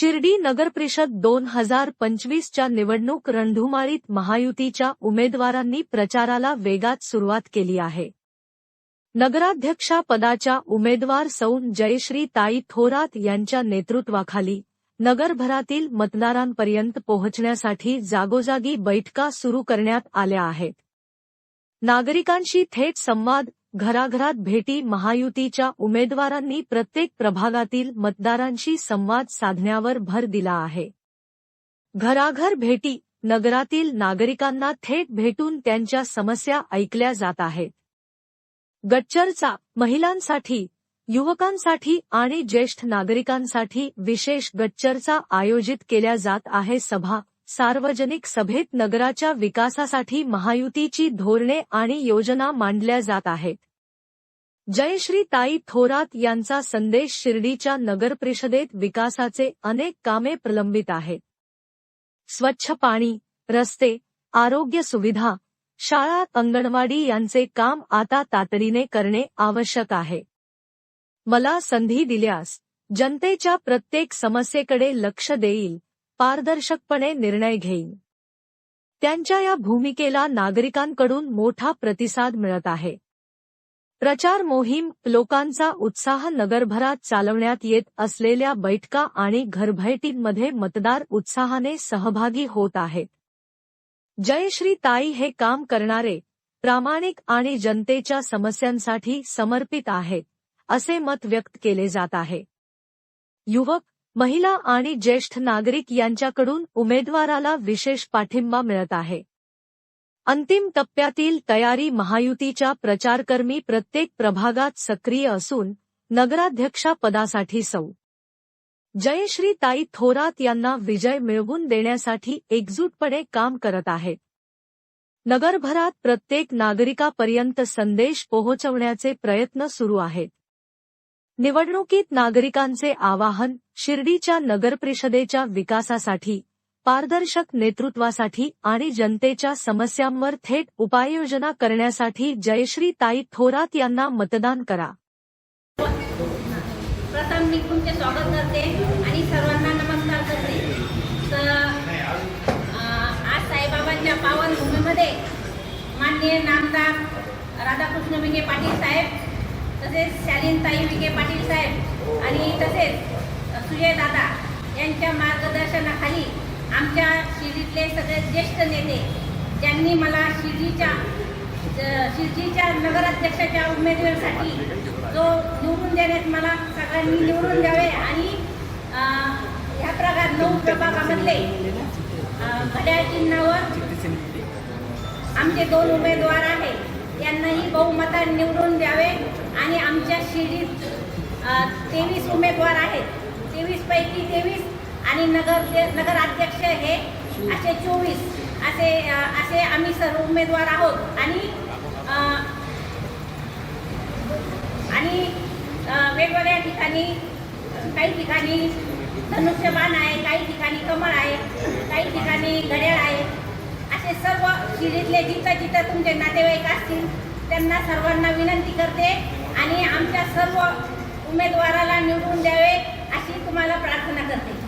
शिर्डी नगरपरिषद दोन हजार पंचवीसच्या निवडणूक रणधुमाळीत महायुतीच्या उमेदवारांनी प्रचाराला वेगात सुरुवात केली आहे. नगराध्यक्षा पदाच्या उमेदवार सौन जयश्री ताई थोरात यांच्या नेतृत्वाखाली नगरभरातील मतदारांपर्यंत पोहोचण्यासाठी जागोजागी बैठका सुरू करण्यात आल्या आहेत. नागरिकांशी थेट संवाद घराघरात भेटी महायुतीच्या उमेदवारांनी प्रत्येक प्रभागातील मतदारांशी संवाद साधण्यावर भर दिला आहे. घराघर भेटी नगरातील नागरिकांना थेट भेटून त्यांच्या समस्या ऐकल्या जात आहेत. गच्चरचा महिलांसाठी युवकांसाठी आणि ज्येष्ठ नागरिकांसाठी विशेष गच्चरचा आयोजित केल्या जात आहे सभा. सार्वजनिक सभेत नगराच्या विकासासाठी महायुतीची धोरणे आणि योजना मांडल्या जात आहेत. जयश्री ताई थोरात यांचा संदेश शिर्डीच्या नगरपरिषदेत विकासाचे अनेक कामे प्रलंबित आहेत. स्वच्छ पाणी रस्ते आरोग्य सुविधा शाळा अंगणवाडी यांचे काम आता तातडीने करणे आवश्यक आहे. मला संधी दिल्यास जनतेच्या प्रत्येक समस्येकडे लक्ष देईल. पारदर्शकपणे निर्णय घेईन. त्यांच्या या भूमिकेला नागरिकांकडून मोठा प्रतिसाद मिळत आहे. प्रचार मोहीम लोकांचा उत्साह नगरभरात चालवण्यात येत असलेल्या बैठका आणि घरभेटींमध्ये मतदार उत्साहाने सहभागी होत आहेत. जयश्री ताई हे काम करणारे प्रामाणिक आणि जनतेच्या समस्यांसाठी समर्पित आहेत असे मत व्यक्त केले जात आहे. युवक महिला आणि ज्येष्ठ नागरिक यांच्याकडून उमेदवाराला विशेष पाठिंबा मिळत आहे. अंतिम टप्प्यातील तयारी महायुतीच्या प्रचारकर्मी प्रत्येक प्रभागात सक्रिय असून नगराध्यक्षा पदासाठी सौ. जयश्री ताई थोरात यांना विजय मिळवून देण्यासाठी एकजूटपणे काम करत आहेत. नगरभरात प्रत्येक नागरिकापर्यंत संदेश पोहोचवण्याचे प्रयत्न सुरू आहेत. निवडणुकीत नागरिकांचे आवाहन शिर्डीच्या नगरपरिषदेच्या विकासासाठी पारदर्शक नेतृत्वासाठी आणि जनतेच्या समस्यांवर थेट उपाययोजना करण्यासाठी जयश्री ताई थोरात यांना मतदान करा. प्रथम मी तुमचे स्वागत करते आणि सर्वांना नमस्कार करते. तर आज साईबाबांच्या पावन भूमीमध्ये माननीय नामदार राधाकृष्ण विखे पाटील साहेब तसेच शालीनताई विखे पाटील साहेब आणि तसेच सुजय दादा यांच्या मार्गदर्शनाखाली आमच्या शिर्डीतले सगळे ज्येष्ठ नेते ज्यांनी मला शिर्डीच्या शिर्डीच्या नगराध्यक्षाच्या उमेदवारीसाठी जो निवडून देण्यात मला सगळ्यांनी निवडून द्यावे आणि ह्या प्रकार नऊ प्रभागामधले अं, घड्याळ चिन्हावर आमचे दोन उमेदवार आहेत. यांनाही बहुमताने निवडून द्यावे आणि आमच्या शिर्डीत तेवीस उमेदवार आहेत. तेवीसपैकी तेवीस आणि नगर नगराध्यक्ष हे असे चोवीस असे असे आम्ही सर्व उमेदवार आहोत. आणि आणि वेगवेगळ्या ठिकाणी काही ठिकाणी धनुष्यबाण आहे काही ठिकाणी कमळ आहे काही ठिकाणी घड्याळ आहे. ते सर्व शिडीतले जिथं जिथं तुमचे नातेवाईक असतील त्यांना सर्वांना विनंती करते आणि आमच्या सर्व उमेदवाराला निवडून द्यावे अशी तुम्हाला प्रार्थना करते.